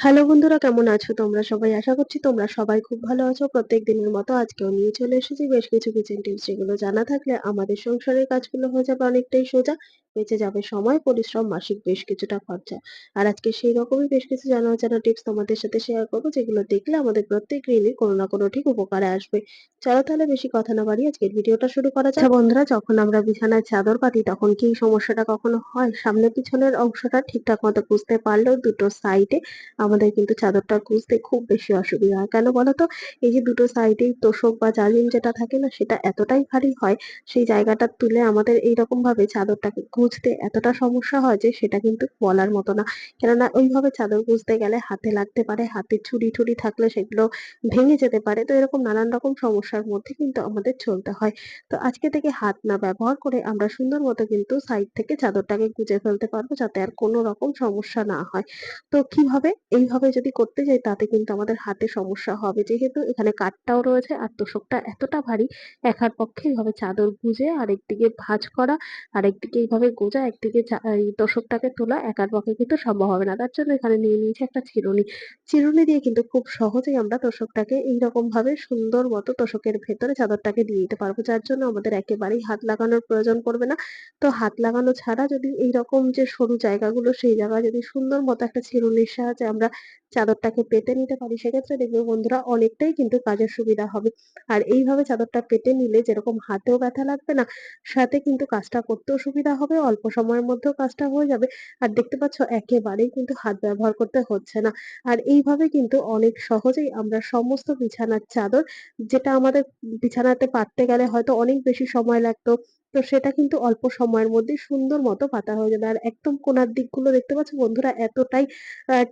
Hello বন্ধুরা, কেমন আছো তোমরা সবাই? আশা করছি তোমরা সবাই খুব ভালো আছো। প্রত্যেক দিনের মতো আজকেও নিয়ে চলে এসেছি। বেশ কিছু কিচেন টিপস যেগুলো জানা থাকলে আমাদের সংসারের কাজগুলো হয়ে যাবে অনেকটাই সোজা। বেঁচে যাবে। সময়, পরিশ্রম, মাসিক বেশ কিছুটা খরচা। আর আজকে সেই রকমই বেশ কিছু জানা অজানা টিপস তোমাদের সাথে শেয়ার করব, যেগুলো দেখলে আমাদের প্রত্যেক গৃহিণীর কোনো না কোনো ঠিক উপকারে আসবে। চলো তাহলে বেশি কথা না বাড়ি আজকের ভিডিওটা শুরু করা যাক। আচ্ছা বন্ধুরা, যখন আমরা বিছানায় চাদর পাতি তখন কি সমস্যাটা কখনো হয়? সামনে পিছনের অংশটা ঠিকঠাক মতো বুঝতে পারলেও দুটো সাইডে আমাদের কিন্তু চাদরটা গুঁজতে খুব বেশি অসুবিধা হয়। কেন বলতো এই যে দুটো সাইডেই তোষক বা জালিম যেটা থাকে না, সেটা এতটাই ভারী হয়, সেই জায়গাটা তুলে আমাদের এইরকম ভাবে চাদরটাকে গুঁজতে এতটা সমস্যা হয় যে সেটা কিন্তু বলার মতো না। কেননা ওইভাবে চাদর গুঁজতে গেলে হাতে লাগতে পারে, হাতে ছুরি টুরি থাকলে সেগুলো ভেঙে যেতে পারে। তো এরকম নানান রকম সমস্যার মধ্যে কিন্তু আমাদের চলতে হয়। তো আজকে থেকে হাত না ব্যবহার করে আমরা সুন্দর মতো কিন্তু সাইড থেকে চাদরটাকে গুঁজে ফেলতে পারব যাতে আর কোনো রকম সমস্যা না হয়। তো কীভাবে? এইভাবে যদি করতে যাই তাতে কিন্তু আমাদের হাতে সমস্যা হবে। যেহেতু এখানে কাঠটাও রয়েছে আর তোষকটা এতটা ভারী একার পক্ষে এইভাবে চাদর গুঁজে আরেকদিকে ভাঁজ করা, আরেকদিকে এইভাবে গোজা একদিকে এই তোষকটাকে তোলা একার পক্ষে কিন্তু সম্ভব হবে না। তার জন্য এখানে নিয়ে নিয়েছি একটা চিরুনি। চিরুনি দিয়ে কিন্তু খুব সহজেই আমরা তোষকটাকে এইরকম ভাবে সুন্দর মতো তোষকের ভেতরে চাদরটাকে দিয়ে দিতে পারব, যার জন্য আমাদের একেবারেই হাত লাগানোর প্রয়োজন পড়বে না। তো হাত লাগানো ছাড়া যদি এইরকম যে সরু জায়গাগুলো, সেই জায়গায় যদি সুন্দর মতো একটা চিরুনির সাহায্যে আমরা চাদরটাকে পেতে নিতে পারি, সেক্ষেত্রে দেখবে বন্ধুরা অনেকটাই কিন্তু কাজের সুবিধা হবে। আর এইভাবে চাদরটা পেতে নিলে যেরকম হাতেও ব্যথা লাগবে না, সাথে কিন্তু কাজটা করতেও সুবিধা হবে। অল্প সময়ের মধ্যেও কাজটা হয়ে যাবে। আর দেখতে পাচ্ছ, একেবারেই কিন্তু হাত ব্যবহার করতে হচ্ছে না। আর এইভাবে কিন্তু অনেক সহজেই আমরা সমস্ত বিছানার চাদর, যেটা আমাদের বিছানাতে পাততে গেলে হয়তো অনেক বেশি সময় লাগতো তো সেটা কিন্তু অল্প সময়ের মধ্যে সুন্দর মতো পাতা হয়ে যাবে। আর একদম কোনার দিকগুলো দেখতে পাচ্ছ বন্ধুরা, এতটাই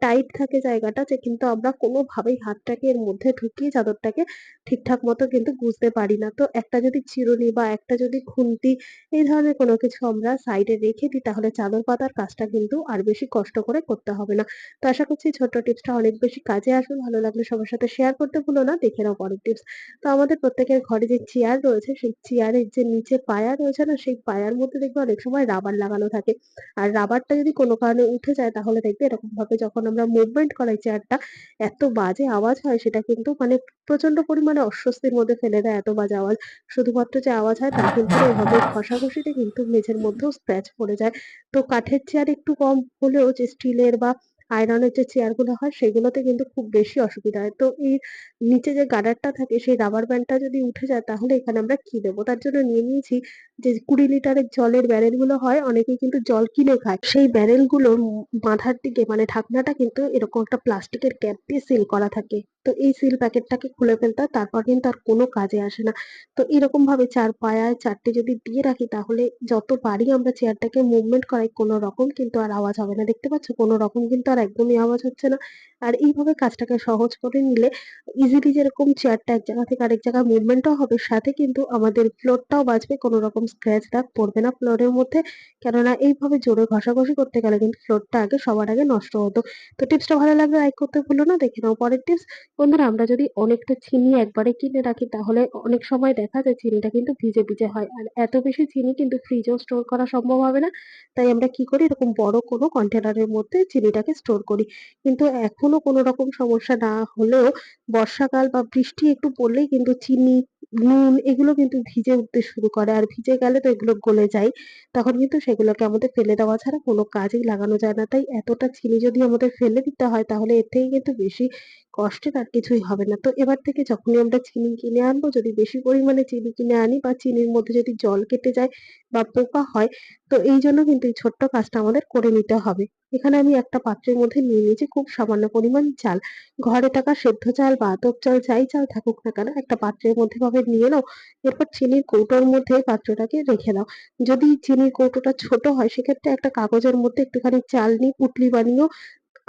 টাইট থাকে জায়গাটা যে কিন্তু আমরা কোনোভাবেই হাতটাকে এর মধ্যে ঢুকিয়ে চাদরটাকে ঠিকঠাক মতো কিন্তু বুঝতে পারি না। তো একটা যদি চিরুনি বা একটা যদি খুন্তি, এই ধরনের কোনো কিছু আমরা সাইডে রেখে দিই, তাহলে চাদর পাতার কাজটা কিন্তু আর বেশি কষ্ট করে করতে হবে না। তো আশা করছি ছোট্ট টিপসটা অনেক বেশি কাজে আসবে। ভালো লাগলে সবার সাথে শেয়ার করতে ভুলো না, দেখে নাও পরের টিপস তো আমাদের প্রত্যেকের ঘরে যে চেয়ার রয়েছে, সেই চেয়ারের যে নিচে পায়া রয়েছে না, সেই পায়ার মধ্যে দেখবে অনেক সময় রাবার লাগানো থাকে। আর রাবারটা যদি কোনো কারণে উঠে যায়, তাহলে দেখবে এরকম ভাবে যখন আমরা মুভমেন্ট করাই চেয়ারটা এত বাজে আওয়াজ হয়, সেটা কিন্তু মানে প্রচণ্ড পরিমাণে অস্বস্তির মধ্যে ফেলে দেয় এত বাজে আওয়াজ। শুধুমাত্র যে আওয়াজ হয়, তা কিন্তু এভাবে ঘষাঘষিতে কিন্তু মেঝের মধ্যেও স্ক্র্যাচ পড়ে যায়। তো কাঠের চেয়ার একটু কম হলেও যে স্টিলের বা আয়রনের যে চেয়ারগুলো হয়, সেগুলোতে কিন্তু খুব বেশি অসুবিধা হয়। তো এই নিচে যে গার্ডারটা থাকে, সেই রাবার ব্যান্ডটা যদি উঠে যায়, তাহলে এখানে আমরা কি দেবো? তার জন্য নিয়ে নিয়েছি যে কুড়ি লিটারের জলের ব্যারেলগুলো হয়, অনেকেই কিন্তু জল কিনে খায়। সেই ব্যারেলগুলোর মাথার দিকে মানে ঢাকনাটা কিন্তু এরকম একটা প্লাস্টিকের ক্যাপ দিয়ে সিল করা থাকে। তো এই সিল প্যাকেটটাকে খুলে ফেলতে হয়, তারপর কিন্তু আর কোনো কাজে আসে না। তো এরকম ভাবে চার পায়ায় চারটে যদি দিয়ে রাখি, তাহলে যতবারই আমরা চেয়ারটাকে মুভমেন্ট করাই, কোনো রকম কিন্তু আর আওয়াজ হবে না। দেখতে পাচ্ছ? কোনো রকম কিন্তু আর একদমই আওয়াজ হচ্ছে না। আর এইভাবে কাজটাকে সহজ করে নিলে ইজিলি যেরকম চেয়ারটা এক জায়গা থেকে আরেক জায়গায় মুভমেন্টও হবে, সাথে কিন্তু আমাদের ফ্লোরটাও বাঁচবে, কোনো রকম স্ক্র্যাচ দাগ পড়বে না ফ্লোরের মধ্যে। কেননা এইভাবে জোরে ঘষাঘষি করতে গেলে কিন্তু ফ্লোরটা আগে সবার আগে নষ্ট হতো। তো টিপসটা ভালো লাগলে লাইক করতে ভুলো না, দেখে নাও পরের টিপস বন্ধুরা, আমরা যদি অনেকটা চিনি একবারে কিনে রাখি, তাহলে অনেক সময় দেখা যায় চিনিটা কিন্তু ভিজে ভিজে হয়। আর এত বেশি চিনি কিন্তু ফ্রিজেও স্টোর করা সম্ভব হবে না। তাই আমরা কি করি, এরকম বড় কোনো কন্টেনারের মধ্যে চিনিটাকে স্টোর করি। কিন্তু এখনও কোনো রকম সমস্যা না হলেও বর্ষাকাল বা বৃষ্টি একটু পড়লেই কিন্তু চিনি নুন এগুলো কিন্তু ভিজে উঠতে শুরু করে। আর ভিজে গেলে তো এগুলো গলে যায়। তখন কিন্তু সেগুলোকে আমাদের ফেলে দেওয়া ছাড়া কোনো কাজেই লাগানো যায় না। তাই এতটা চিনি যদি আমাদের ফেলে দিতে হয় তাহলে এর থেকে কিন্তু বেশি কষ্টের আর কিছুই হবে না। তো এবার থেকে যখনই আমরা চিনি কিনে আনব, যদি বেশি পরিমাণে চিনি কিনে আনি বা চিনির মধ্যে যদি জল কেটে যায় বা পোকা হয়, তো এই জন্য কিন্তু এই ছোট্ট কাজটা আমাদের করে নিতে হবে। এখানে আমি একটা পাত্রের মধ্যে নিয়ে নিয়েছি খুব সামান্য পরিমাণ চাল। ঘরে থাকা সেদ্ধ চাল বা আতপ চাল, যাই চাল থাকুক না কেন, একটা পাত্রের মধ্যে ভাবে নিয়ে নাও। এরপর চিনির কৌটোর মধ্যে পাত্রটাকে রেখে দাও। যদি চিনির কৌটোটা ছোট হয়, সেক্ষেত্রে একটা কাগজের মধ্যে একটুখানি চাল নিয়ে পুটলি বানিয়েও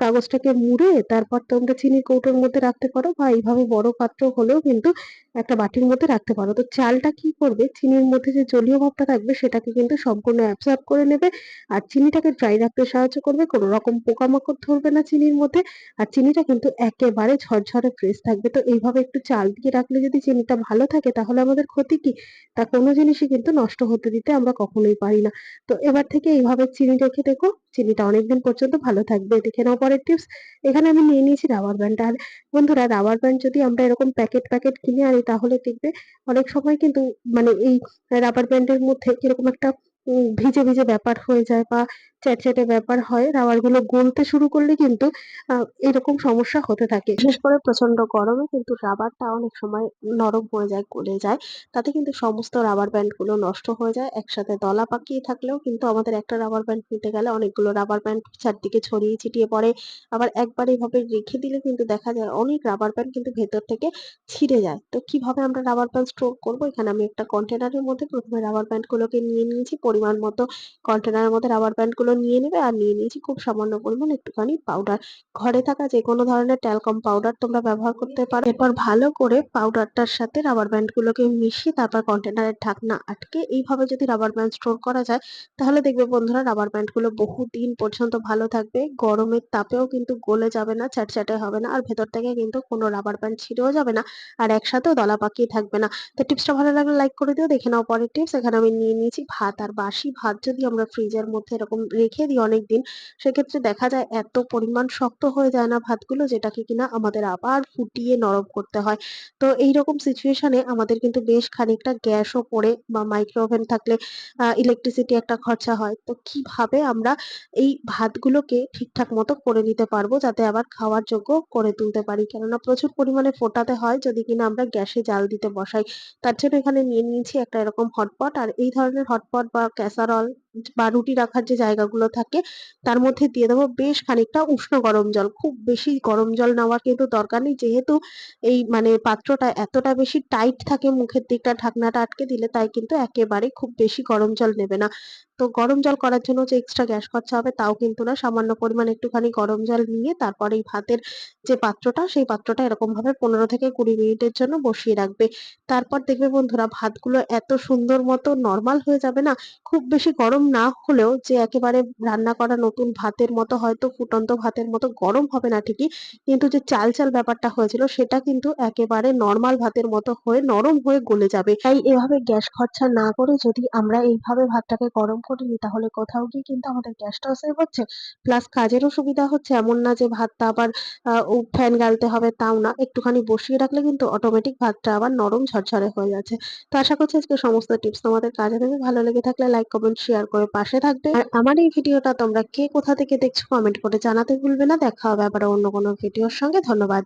কাগজটাকে মুড়ে তারপর তোমরা চিনির কৌটোর মধ্যে রাখতে পারো বা এইভাবে বড় পাত্র হলেও কিন্তু একটা বাটির মধ্যে রাখতে পারো। তো চালটা কি করবে? চিনির মধ্যে যে জলীয় ভাবটা থাকবে সেটাকে কিন্তু সম্পূর্ণ অ্যাবসর্ব করে নেবে আর চিনিটাকে ড্রাই রাখতে সাহায্য করবে। কোনো রকম পোকামাকড় ধরবে না চিনির মধ্যে আর চিনিটা কিন্তু একেবারে ঝরঝরে ফ্রেশ থাকবে। তো এইভাবে একটু চাল দিয়ে রাখলে যদি চিনিটা ভালো থাকে তাহলে আমাদের ক্ষতি কি? তা কোনো জিনিসই কিন্তু নষ্ট হতে দিতে আমরা কখনোই পারি না। তো এবার থেকে এইভাবে চিনি রেখে দেখো চিনিটা অনেকদিন পর্যন্ত ভালো থাকবে। দেখে নাও পরের টিপস। এখানে আমি নিয়ে নিয়েছি রাবার ব্যান্ড। আর বন্ধুরা রাবার ব্যান্ড যদি আমরা এরকম প্যাকেট, প্যাকেট কিনে আনি তাহলে দেখবে অনেক সময় কিন্তু মানে এই রাবার ব্যান্ডের মধ্যে কীরকম একটা ভিজে, ভিজে ব্যাপার হয়ে যায় বা চ্যাটচ্যাটে ব্যাপার হয়। রাবারগুলো গলতে শুরু করলে কিন্তু এরকম সমস্যা হতে থাকে। বিশেষ করে প্রচণ্ড গরমে কিন্তু রাবারটা অনেক সময় নরম হয়ে যায়, গলে যায়। তাতে কিন্তু সমস্ত রাবার ব্যান্ডগুলো নষ্ট হয়ে যায়। একসাথে দলা পাকিয়ে থাকলেও কিন্তু আমাদের একটা রাবার ব্যান্ড নিতে গেলে অনেকগুলো রাবার ব্যান্ড চারদিকে ছড়িয়ে ছিটিয়ে পড়ে। আবার একবার এভাবে রেখে দিলে কিন্তু দেখা যায় অনেক রাবার ব্যান্ড কিন্তু ভেতর থেকে ছিঁড়ে যায়। তো কীভাবে আমরা রাবার ব্যান্ড স্টোর করব? এখানে আমি একটা কন্টেনারের মধ্যে ১ম এ রাবার ব্যান্ডগুলোকে নিয়ে নিয়েছি। পরিমাণ মতো কন্টেনারের মধ্যে রাবার ব্যান্ডগুলো নিয়ে নেবে। আর নিয়ে নিয়েছি খুব সামান্য পরিমাণ একটুখানি পাউডার। ঘরে থাকা যেকোনো ধরনের ট্যালকম পাউডার তোমরা ব্যবহার করতে পারো। এরপর ভালো করে পাউডারটার সাথে রাবার ব্যান্ডগুলোকে মিশিয়ে তারপর কন্টেনারের ঢাকনা আটকে এইভাবে যদি রাবার ব্যান্ড স্টোর করা যায় তাহলে দেখবে বন্ধুরা রাবার ব্যান্ডগুলো বহুদিন পর্যন্ত ভালো থাকবে। গরমের তাপেও কিন্তু গলে যাবে না, চ্যাটচ্যাটে হবে না। আর ভেতর থেকে কিন্তু কোনো রাবার ব্যান্ড ছিঁড়েও যাবে না। আর একসাথেও দলা পাকিয়ে থাকবে না। তো টিপসটা ভালো লাগলে লাইক করে দিও। দেখে নাও পরের টিপস। এখানে আমি নিয়ে নিয়েছি ভাত। আর বাসি ভাত যদি আমরা ফ্রিজের মধ্যে এরকম রেখে দিই অনেকদিন, সেক্ষেত্রে দেখা যায় এত পরিমাণ শক্ত হয়ে যায় না ভাতগুলো যেটাকে কিনা আমাদের আবার ফুটিয়ে নরম করতে হয়। তো এইরকম সিচুয়েশন আমাদের কিন্তু বেশ খানিকটা গ্যাসও পোড়ে বা মাইক্রো ওভেন থাকলে ইলেকট্রিসিটি একটা খরচা হয়। তো কীভাবে আমরা এই ভাতগুলোকে ঠিকঠাক মতো করে নিতে পারব যাতে আবার খাওয়ার যোগ্য করে তুলতে পারি। কেননা প্রচুর পরিমাণে ফোটাতে হয় যদি কিনা আমরা গ্যাসে জাল দিতে বসাই। তার জন্য এখানে নিয়ে নিয়েছি একটা এরকম হটপট। আর এই ধরনের হটপট বা ক্যাসারল বা রুটি রাখার যে জায়গাগুলো থাকে, তার মধ্যে দিয়ে দেবো বেশ খানিকটা উষ্ণ গরম জল। খুব বেশি গরম জল নেওয়ার কিন্তু দরকার নেই। যেহেতু এই মানে পাত্রটা এতটা বেশি টাইট থাকে, মুখের দিকটা ঢাকনাটা আটকে দিলে তাই কিন্তু একেবারে খুব বেশি গরম জল নেবে না। তো গরম জল করার জন্য যে এক্সট্রা গ্যাস খরচা হবে তাও কিন্তু না। সামান্য পরিমাণে একটুখানি গরম জল নিয়ে তারপর এই ভাতের যে পাত্রটা সেই পাত্রটা এরকমভাবে ১৫ থেকে ২০ মিনিটের জন্য বসিয়ে রাখবে। তারপর দেখবে বন্ধুরা ভাতগুলো এত সুন্দর মতো নরমাল হয়ে যাবে না? খুব বেশি গরম না হলেও যে একেবারে রান্না করা নতুন ভাতের মতো হয়তো ফুটন্ত ভাতের মতো গরম হবে না ঠিকই। কিন্তু যে চাল, চাল ব্যাপারটা হয়েছিল সেটা কিন্তু একেবারে নরমাল ভাতের মতো হয়ে নরম হয়ে গলে যাবে। তাই এভাবে গ্যাস খরচা না করে যদি আমরা এইভাবে ভাতটাকে গরম করে নিই তাহলে কোথাও গিয়ে কিন্তু আমাদের গ্যাসটাও সেভ হচ্ছে। প্লাস কাজেরও সুবিধা হচ্ছে। এমন না যে ভাতটা আবার ফ্যান গালতে হবে তাও না। একটুখানি বসিয়ে রাখলে কিন্তু অটোমেটিক ভাতটা আবার নরম ঝরঝরে হয়ে যাচ্ছে। তো আশা করছি আজকে সমস্ত টিপস তোমাদের কাজে দেবে। ভালো লেগে থাকলে লাইক, কমেন্ট, শেয়ার করে পাশে থাকবে। আর আমার এই ভিডিওটা তোমরা কে কোথা থেকে দেখছ কমেন্ট করে জানাতে ভুলবে না। দেখা হবে আবার অন্য কোনো ভিডিওর সঙ্গে। ধন্যবাদ।